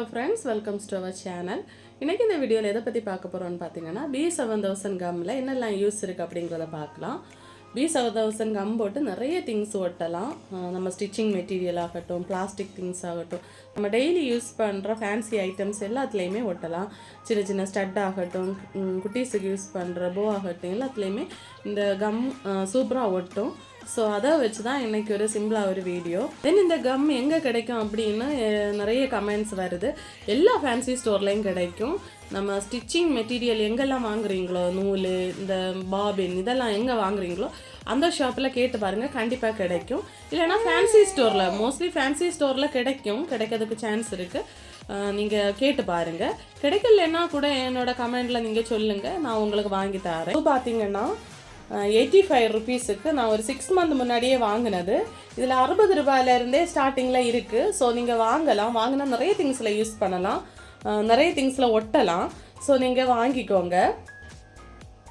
Hello friends welcome to our channel இன்றைக்கி இந்த வீடியோவில் எதை பற்றி பார்க்க போகிறோம்னு பார்த்தீங்கன்னா பி செவன் தௌசண்ட் கம்மில் என்னெல்லாம் யூஸ் இருக்குது அப்படிங்கிறத பார்க்கலாம். பி செவன் தௌசண்ட் கம் போட்டு நிறைய திங்ஸ் ஒட்டலாம். நம்ம ஸ்டிச்சிங் மெட்டீரியல் ஆகட்டும் பிளாஸ்டிக் திங்ஸ் ஆகட்டும் நம்ம டெய்லி யூஸ் பண்ணுற ஃபேன்சி ஐட்டம்ஸ் எல்லாத்துலேயுமே ஒட்டலாம். சின்ன சின்ன ஸ்டட் ஆகட்டும் குட்டீஸுக்கு யூஸ் பண்ணுற போ ஆகட்டும் எல்லாத்துலேயுமே இந்த கம் சூப்பராக ஒட்டும். ஸோ அதை வச்சு தான் இன்றைக்கி ஒரு சிம்பிளாக ஒரு வீடியோ தென் இந்த கம் எங்கே கிடைக்கும் அப்படின்னு நிறைய கமெண்ட்ஸ் வருது. எல்லா ஃபேன்சி ஸ்டோர்லேயும் கிடைக்கும். நம்ம ஸ்டிச்சிங் மெட்டீரியல் எங்கெல்லாம் வாங்குறீங்களோ நூல் இந்த பாபின் இதெல்லாம் எங்கே வாங்குறீங்களோ அந்த ஷாப்பில் கேட்டு பாருங்கள் கண்டிப்பாக கிடைக்கும். இல்லைன்னா ஃபேன்சி ஸ்டோரில் மோஸ்ட்லி ஃபேன்சி ஸ்டோரில் கிடைக்கும். கிடைக்கிறதுக்கு சான்ஸ் இருக்குது நீங்கள் கேட்டு பாருங்கள் கிடைக்கலன்னா கூட என்னோட கமெண்டில் நீங்கள் சொல்லுங்கள் நான் உங்களுக்கு வாங்கி தரேன். இப்போ பார்த்தீங்கன்னா எயிட்டி ஃபைவ் ருபீஸுக்கு நான் ஒரு சிக்ஸ் மந்த் முன்னாடியே வாங்கினது. இதில் அறுபது ரூபாயிலேருந்தே ஸ்டார்டிங்கில் இருக்குது ஸோ நீங்கள் வாங்கலாம். வாங்கினா நிறைய திங்ஸில் யூஸ் பண்ணலாம். நிறைய திங்ஸில் ஒட்டலாம். ஸோ நீங்கள் வாங்கிக்கோங்க.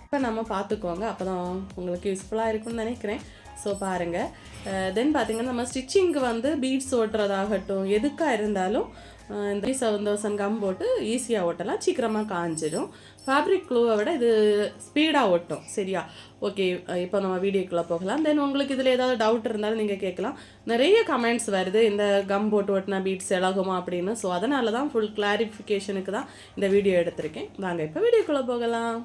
இப்போ நம்ம பார்த்துக்கோங்க. அப்போ தான் உங்களுக்கு யூஸ்ஃபுல்லாக இருக்கும்னு நினைக்கிறேன். ஸோ பாருங்கள் தென் பார்த்தீங்கன்னா நம்ம ஸ்டிச்சிங்க்கு வந்து பீட்ஸ் ஓட்டுறதாகட்டும் எதுக்காக இருந்தாலும் இந்த செவன் கம் போட்டு ஈஸியாக ஓட்டலாம் சீக்கிரமாக காஞ்சிடும். ஃபேப்ரிக் க்ளூவை விட இது ஸ்பீடாக ஓட்டும் சரியா? ஓகே இப்போ நம்ம வீடியோக்குள்ளே போகலாம். தென் உங்களுக்கு இதில் ஏதாவது டவுட் இருந்தாலும் நீங்கள் கேட்கலாம். நிறைய கமெண்ட்ஸ் வருது. இந்த கம் போட்டு ஓட்டினா பீட்ஸ் இலகுமா அப்படின்னு. ஸோ அதனால தான் ஃபுல் கிளாரிஃபிகேஷனுக்கு தான் இந்த வீடியோ எடுத்திருக்கேன். வாங்க இப்போ வீடியோக்குள்ளே போகலாம்.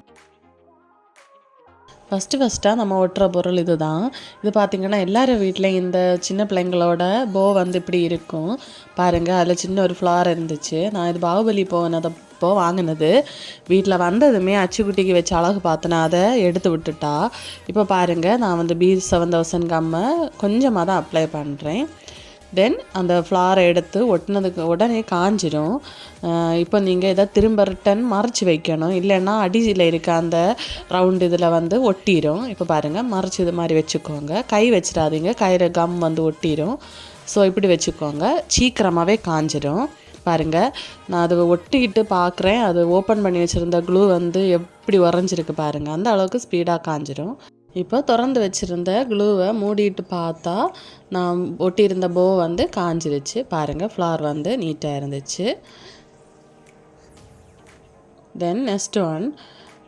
ஃபஸ்ட்டு ஃபஸ்ட்டாக நம்ம ஒட்டுற பொருள் இது தான் இது பார்த்திங்கன்னா எல்லார் வீட்லேயும் இந்த சின்ன பிள்ளைங்களோட போ வந்து இப்படி இருக்கும். பாருங்கள் அதில் சின்ன ஒரு ஃப்ளார் இருந்துச்சு. நான் இது பாகுபலி போனதப்போ வாங்கினது. வீட்டில் வந்ததுமே அச்சுக்குட்டிக்கு வச்சு அழகு பார்த்தனா அதை எடுத்து விட்டுட்டா. இப்போ பாருங்கள் நான் வந்து பி செவன் தௌசண்ட் கம்மை கொஞ்சமாக தான் அப்ளை பண்ணுறேன் தென் அந்த ஃப்ளாரை எடுத்து ஒட்டினதுக்கு உடனே காஞ்சிடும் இப்போ நீங்கள் இதை திரும்ப ரிட்டன் மறைச்சி வைக்கணும். இல்லைன்னா அடியில் இருக்க அந்த ரவுண்டு இதில் வந்து ஒட்டிடும் இப்போ பாருங்கள் மறைச்சி இது மாதிரி வச்சுக்கோங்க. கை வச்சிடாதீங்க. கையில் கம் வந்து ஒட்டிடும் ஸோ இப்படி வச்சுக்கோங்க. சீக்கிரமாகவே காஞ்சிடும் பாருங்கள் நான் அதை ஒட்டிக்கிட்டு பார்க்குறேன். அது ஓப்பன் பண்ணி வச்சுருந்த க்ளூ வந்து எப்படி உறைஞ்சிருக்கு பாருங்கள் அந்த அளவுக்கு ஸ்பீடாக காஞ்சிடும் இப்போ திறந்து வச்சுருந்த க்ளூவை மூடிட்டு பார்த்தா நான் ஒட்டியிருந்த போ வந்து காஞ்சிருச்சு. பாருங்கள் ஃப்ளார் வந்து நீட்டாக இருந்துச்சு. Then next one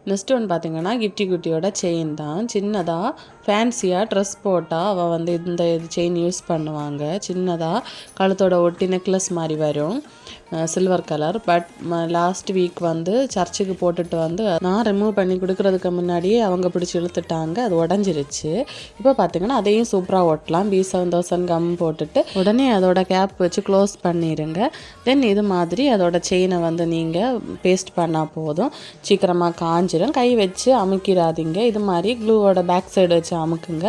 next one பார்த்திங்கன்னா கிஃப்டி குட்டியோட செயின் தான். சின்னதாக ஃபேன்சியாக ட்ரெஸ் போட்டால் அவள் வந்து இந்த செயின் யூஸ் பண்ணுவாங்க. சின்னதாக கழுத்தோட ஒட்டி நெக்லஸ் மாதிரி வரும். Silver colour but last week வந்து சர்ச்சுக்கு போட்டுட்டு வந்து நான் ரிமூவ் பண்ணி கொடுக்குறதுக்கு முன்னாடியே அவங்க பிடிச்சி இழுத்துட்டாங்க. அது உடஞ்சிருச்சு. இப்போ பார்த்தீங்கன்னா அதையும் சூப்பராக ஒட்டலாம் பி செவன் தௌசண்ட் கம் போட்டுட்டு உடனே அதோட கேப் வச்சு க்ளோஸ் பண்ணிடுங்க தென் இது மாதிரி அதோட செயினை வந்து நீங்கள் பேஸ்ட் பண்ணால் போதும். சீக்கிரமாக காஞ்சிடும் கை வச்சு அமுக்கிடாதீங்க. இது மாதிரி க்ளூவோட பேக் சைடு வச்சு அமுக்குங்க.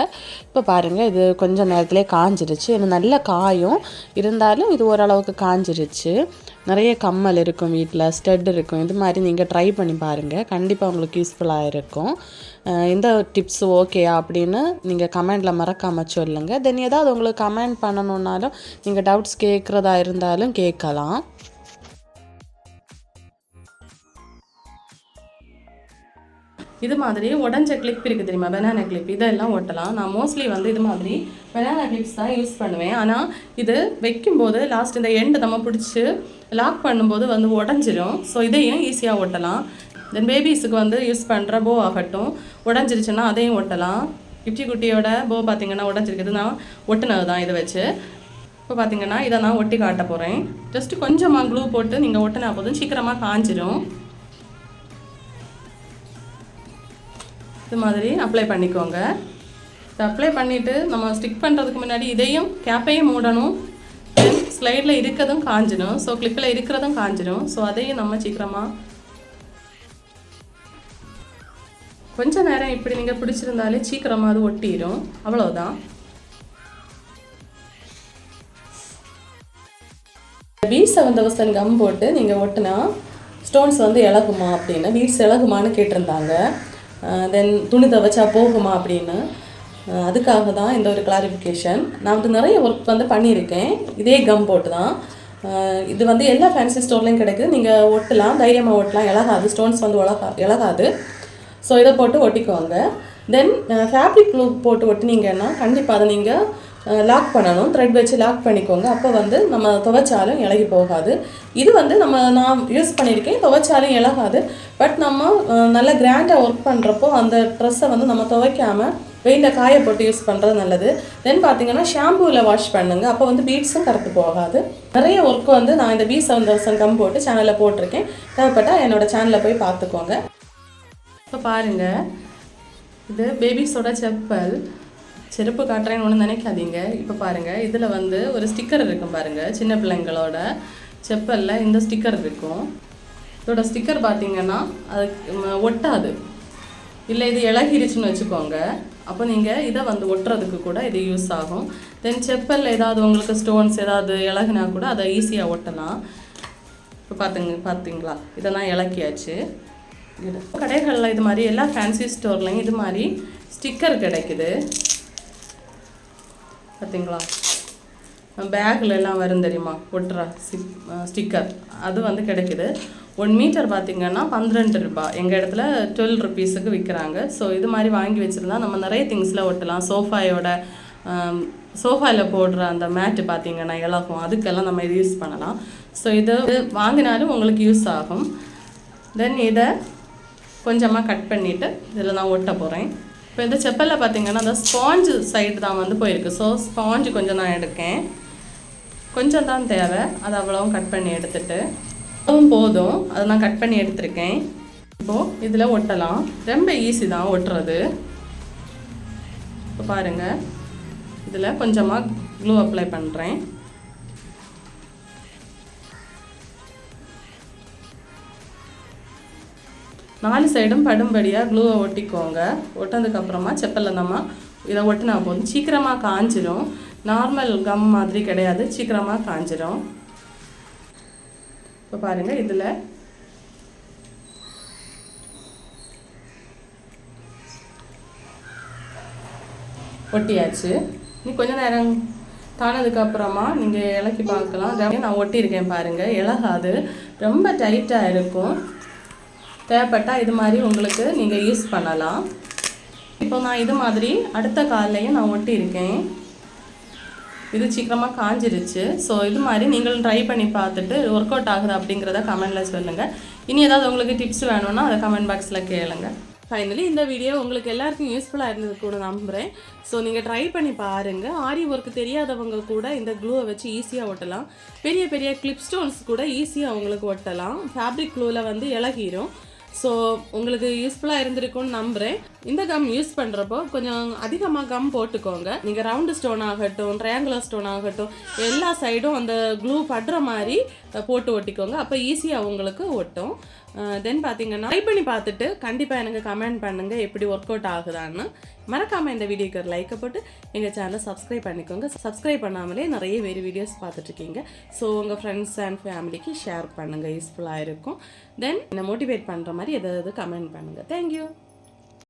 இப்போ பாருங்கள் இது கொஞ்சம் நேரத்திலே காஞ்சிருச்சு. இது நல்ல காயும். இருந்தாலும் இது ஓரளவுக்கு காஞ்சிருச்சு. நிறைய கம்மல் இருக்கும் வீட்டில் ஸ்டெட் இருக்கும். இது மாதிரி நீங்கள் ட்ரை பண்ணி பாருங்கள் கண்டிப்பாக உங்களுக்கு யூஸ்ஃபுல்லாக இருக்கும். இந்த டிப்ஸ் ஓகேயா அப்படின்னு நீங்கள் கமெண்டில் மறக்காமல் சொல்லுங்கள் தென் ஏதாவது உங்களுக்கு கமெண்ட் பண்ணணுன்னாலும் நீங்கள் டவுட்ஸ் கேட்குறதா இருந்தாலும் கேட்கலாம் இது மாதிரி உடஞ்ச கிளிப் இருக்குது தெரியுமா? பெனானா கிளிப் இதெல்லாம் ஒட்டலாம். நான் மோஸ்ட்லி வந்து இது மாதிரி பெனானா கிளிப்ஸ் தான் யூஸ் பண்ணுவேன். ஆனால் இது வைக்கும்போது லாஸ்ட் இந்த எண்டு நம்ம பிடிச்சி லாக் பண்ணும்போது வந்து உடஞ்சிரும். ஸோ இதையும் ஈஸியாக ஒட்டலாம்? தென் பேபிஸுக்கு வந்து யூஸ் பண்ணுற போ ஆகட்டும். உடஞ்சிருச்சுன்னா அதையும் ஒட்டலாம். கிப்டி குட்டியோட போ பார்த்திங்கன்னா உடஞ்சிருக்குது. நான் ஒட்டுனது தான் இதை வச்சு. இப்போ பார்த்தீங்கன்னா இதை நான் ஒட்டி காட்ட போகிறேன் ஜஸ்ட்டு கொஞ்சமாக க்ளூ போட்டு நீங்கள் ஒட்டினா போதும். சீக்கிரமாக காஞ்சிரும். இது மாதிரி அப்ளை பண்ணிக்கோங்க. இதை அப்ளை பண்ணிவிட்டு நம்ம ஸ்டிக் பண்ணுறதுக்கு முன்னாடி இதையும் கேப்பையும் மூடணும். தென் ஸ்லைடில் இருக்கிறதும் காஞ்சிடும். ஸோ கிளிப்பில் இருக்கிறதும் காஞ்சிடும். ஸோ அதையும் நம்ம சீக்கிரமாக கொஞ்ச நேரம் இப்படி நீங்கள் பிடிச்சிருந்தாலே சீக்கிரமாக அது ஒட்டிடும் அவ்வளோதான் பி செவன் தௌசண்ட் கம் போட்டு நீங்கள் ஒட்டினா ஸ்டோன்ஸ் வந்து இலகுமா அப்படின்னு? பீட்ஸ் இலகுமான்னு கேட்டிருந்தாங்க. தென் துணி துவைச்சா போகுமா அப்படின்னு? அதுக்காக தான் இந்த ஒரு கிளாரிஃபிகேஷன் நான் வந்து நிறைய ஒர்க் வந்து பண்ணியிருக்கேன். இதே கம் போட்டு தான் இது வந்து எல்லா ஃபேன்சி ஸ்டோர்லேயும் கிடைக்குது. நீங்கள் ஒட்டலாம் தைரியமாக ஒட்டலாம். இழகாது ஸ்டோன்ஸ் வந்து உலகா இழகாது ஸோ இதை போட்டு ஒட்டிக்குவாங்க தென் ஃபேப்ரிக் க்ளூ போட்டு ஒட்டினீங்கன்னா கண்டிப்பாக அதை நீங்கள் லாக் பண்ணணும். த்ரெட் வச்சு லாக் பண்ணிக்கோங்க. அப்போ வந்து நம்ம துவைச்சாலும் இலகி போகாது. இது வந்து நம்ம நான் யூஸ் பண்ணியிருக்கேன். துவைச்சாலும் இலகாது. பட் நம்ம நல்ல கிராண்டாக ஒர்க் பண்ணுறப்போ அந்த ட்ரெஸ்ஸை வந்து நம்ம துவைக்காமல் வெயிலில் காய போட்டு யூஸ் பண்ணுறது நல்லது. தென் பார்த்தீங்கன்னா ஷாம்பூவில் வாஷ் பண்ணுங்கள் அப்போ வந்து பீட்ஸும் கருத்து போகாது. நிறைய ஒர்க் வந்து நான் இந்த பி செவன் தௌசண்ட் கம் போட்டு சேனலில் போட்டிருக்கேன். தேவைப்பட்டால் என்னோடய சேனலில் போய் பார்த்துக்கோங்க இப்போ பாருங்கள் இது பேபிஸோட செப்பல். செருப்பு காட்டுறேன்னு ஒன்று நினைக்காதீங்க. இப்போ பாருங்கள் இதில் வந்து ஒரு ஸ்டிக்கர் இருக்கும் பாருங்கள் சின்ன பிள்ளைங்களோட. செப்பலில் இந்த ஸ்டிக்கர் இருக்கும். இதோட ஸ்டிக்கர் பார்த்தீங்கன்னா அது ஒட்டாது. இல்லை இது இலகிருச்சுன்னு வச்சுக்கோங்க. அப்போ நீங்கள் இதை வந்து ஒட்டுறதுக்கு கூட இது யூஸ் ஆகும். தென் செப்பலில் ஏதாவது உங்களுக்கு ஸ்டோன்ஸ் ஏதாவது இலகுனா கூட அதை ஈஸியாக ஒட்டலாம். இப்போ பார்த்துங்க பார்த்தீங்களா இதெல்லாம் இலக்கியாச்சு. இது கடைகளில் இது மாதிரி எல்லா ஃபேன்சி ஸ்டோர்லையும் இது மாதிரி ஸ்டிக்கர் கிடைக்குது. பார்த்தீங்களா பேக்கில் எல்லாம் வரும் தெரியுமா? ஒட்டுற ஸ்டிக்கர் அது வந்து கிடைக்குது. ஒன் மீட்டர் பார்த்திங்கன்னா பன்னிரெண்டு ரூபாய். எங்கள் இடத்துல டுவெல் ருபீஸுக்கு விற்கிறாங்க ஸோ இது மாதிரி வாங்கி வச்சுருந்தா நம்ம நிறைய திங்ஸில் ஒட்டலாம். சோஃபாயோட சோஃபாவில் போடுற அந்த மேட்டு பார்த்தீங்கன்னா இலகும். அதுக்கெல்லாம் நம்ம இது யூஸ் பண்ணலாம். ஸோ இது வாங்கினாலும் உங்களுக்கு யூஸ் ஆகும். தென் இதை கொஞ்சமாக கட் பண்ணிவிட்டு இதில் நான் ஒட்ட போகிறேன் இப்போ இந்த செப்பலில் பார்த்தீங்கன்னா அந்த ஸ்பாஞ்சு சைடு தான் வந்து போயிருக்கு. ஸோ ஸ்பாஞ்சு கொஞ்சம் நான் எடுக்கேன். கொஞ்சம் தான் தேவை. அது அவ்வளோவும் கட் பண்ணி எடுத்துட்டு. அதுவும் போதும். அதை நான் கட் பண்ணி எடுத்திருக்கேன். இப்போது இதில் ஒட்டலாம். ரொம்ப ஈஸி தான் ஒட்டுறது. இப்போ பாருங்கள் இதில் கொஞ்சமாக க்ளூ அப்ளை பண்ணுறேன் நாலு சைடும் படும்படியாக க்ளூவை ஒட்டிக்கோங்க. ஒட்டினதுக்கப்புறமா செப்பலில் நம்ம இதை ஒட்டினா போதும். சீக்கிரமாக காஞ்சிரும். நார்மல் கம் மாதிரி கிடையாது. சீக்கிரமாக காஞ்சிரும். இப்போ பாருங்கள் இதில் ஒட்டியாச்சு. நீ கொஞ்ச நேரம் தானதுக்கப்புறமா நீங்கள் இலக்கி பார்க்கலாம். நான் ஒட்டியிருக்கேன் பாருங்கள் இலகாது. ரொம்ப டைட்டாக இருக்கும். தேவைப்பட்டால் இது மாதிரி உங்களுக்கு நீங்கள் யூஸ் பண்ணலாம். இப்போ நான் இது மாதிரி அடுத்த கால்லையும் நான் ஒட்டியிருக்கேன். இது சீக்கிரமாக காஞ்சிருச்சு. ஸோ இது மாதிரி நீங்களும் ட்ரை பண்ணி பார்த்துட்டு ஒர்க் அவுட் ஆகுது அப்படிங்கிறத கமெண்டில் சொல்லுங்கள் இனி ஏதாவது உங்களுக்கு டிப்ஸ் வேணும்னா அதை கமெண்ட் பாக்ஸில் கேளுங்க. ஃபைனலி இந்த வீடியோ உங்களுக்கு எல்லாருக்கும் யூஸ்ஃபுல்லாக இருந்தது கூட நம்புகிறேன் ஸோ நீங்கள் ட்ரை பண்ணி பாருங்கள் ஆரி ஒர்க் தெரியாதவங்க கூட இந்த க்ளூவை வச்சு ஈஸியாக ஒட்டலாம். பெரிய பெரிய கிளிப் ஸ்டோன்ஸ் கூட ஈஸியாக உங்களுக்கு ஒட்டலாம். ஃபேப்ரிக் க்ளூவில் வந்து இலகிரும். ஸோ உங்களுக்கு யூஸ்ஃபுல்லாக இருந்திருக்கும்னு நம்புகிறேன் இந்த கம் யூஸ் பண்ணுறப்போ கொஞ்சம் அதிகமாக கம் போட்டுக்கோங்க. நீங்கள் ரவுண்டு ஸ்டோன் ஆகட்டும் ட்ரையாங்குலர் ஸ்டோன் ஆகட்டும் எல்லா சைடும் அந்த க்ளூ படுற மாதிரி போட்டு ஒட்டிக்கோங்க. அப்போ ஈஸியாக உங்களுக்கு ஒட்டும். தென் பார்த்தீங்கன்னா ட்ரை பண்ணி பார்த்துட்டு கண்டிப்பாக எனக்கு கமெண்ட் பண்ணுங்கள் எப்படி ஒர்க் அவுட் ஆகுதான்னு. மறக்காமல் இந்த வீடியோக்கு ஒரு லைக்கை போட்டு எங்கள் சேனலை சப்ஸ்கிரைப் பண்ணிக்கோங்க. சப்ஸ்கிரைப் பண்ணாமலே நிறைய வேறு வீடியோஸ் பார்த்துட்ருக்கீங்க. ஸோ உங்கள் ஃப்ரெண்ட்ஸ் அண்ட் ஃபேமிலிக்கு ஷேர் பண்ணுங்கள் யூஸ்ஃபுல்லாக இருக்கும். தென் என்னை மோட்டிவேட் பண்ணுற மாதிரி எதாவது கமெண்ட் பண்ணுங்கள் தேங்க்யூ